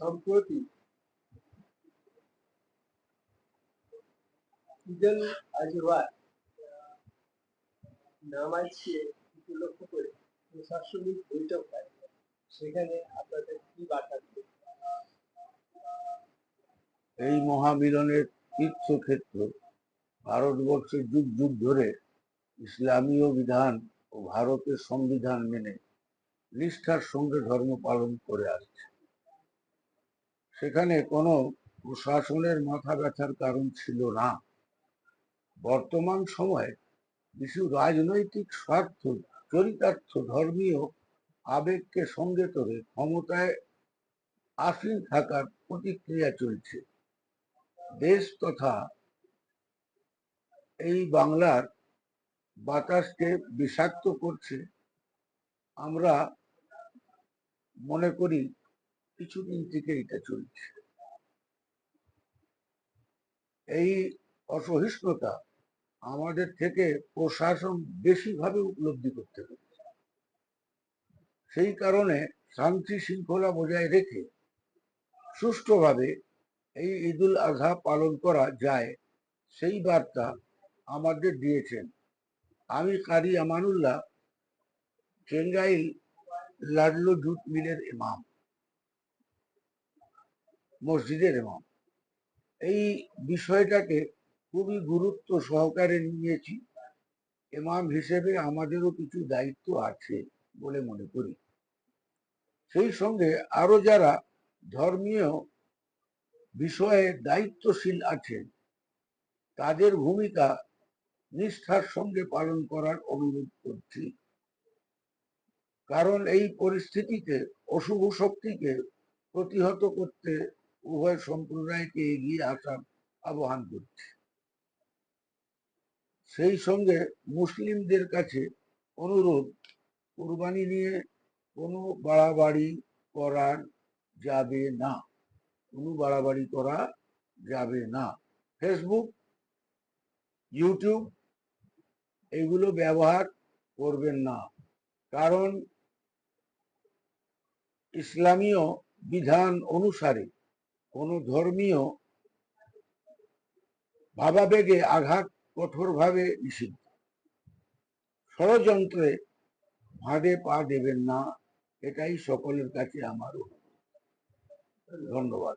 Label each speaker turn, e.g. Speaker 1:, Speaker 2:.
Speaker 1: সম্প্রতি ঈদুল আজহার নামাজকে উপলক্ষ করে প্রশাসনিক বৈঠক হয় সেখানে আপনাদের কি বার্তা?
Speaker 2: এই তীর্থক্ষেত্র ভারতবর্ষে যুগ যুগ ধরে ইসলামীয় বিধান ও ভারতের সংবিধান মেনে নিষ্ঠার সঙ্গে ধর্ম পালন করে আসছে সেখানে কোনো প্রশাসনের মাথা ব্যথার কারণ ছিল না। বর্তমান সময়ে কিছু রাজনৈতিক স্বার্থ, চরিতার্থ, ধর্মীয় আবেগকে সঙ্গে করে ক্ষমতায় আসীন থাকার প্রতিক্রিয়া চলছে। দেশ তথা এই বাংলার বাতাসকে বিষাক্ত করছে। আমরা মনে করি কিছুদিন থেকে এটা চলছে। এই অসহিষ্ণুতা আমাদের থেকে প্রশাসন বেশিভাবে উপলব্ধি করতে পেরেছে। সেই কারণে শান্তি শৃঙ্খলা বজায় রেখে সুষ্ঠুভাবে এই ঈদুল আজহা পালন করা যায়, সেই বার্তা আমাদের দিয়েছেন আমি কারি আমানুল্লাহ, চেঙ্গাইল লাডলো জুট মিলের ইমাম। মসজিদের ইমাম। এই বিষয়টাকে খুবই গুরুত্ব সহকারে নিয়েছি। ইমাম হিসেবে আমাদেরও কিছু দায়িত্ব আছে বলে মনে করি। সেই সঙ্গে আরও যারা ধর্মীয় বিষয়ে দায়িত্বশীল আছেন, তাদের ভূমিকা নিষ্ঠার সঙ্গে পালন করার অনুরোধ করছি। কারণ এই পরিস্থিতিতে অশুভ শক্তিকে প্রতিহত করতে উভয় সম্প্রদায়কে এগিয়ে আসার আহ্বান করছি। সেই সঙ্গে মুসলিমদের কাছে অনুরোধ, কোরবানি নিয়ে কোনো বাড়াবাড়ি করার যাবে না। কোনো বাড়াবাড়ি করা যাবে না। ফেসবুক ইউটিউব এগুলো ব্যবহার করবেন না। কারণ ইসলামীয় বিধান অনুসারে কোনো ধর্মীয় ভাবাবেগে আঘাত কঠোরভাবে নিষিদ্ধ ষড়যন্ত্রে ভাঁড়ে পা দেবেন না, এটাই সকলের কাছে আমার। ধন্যবাদ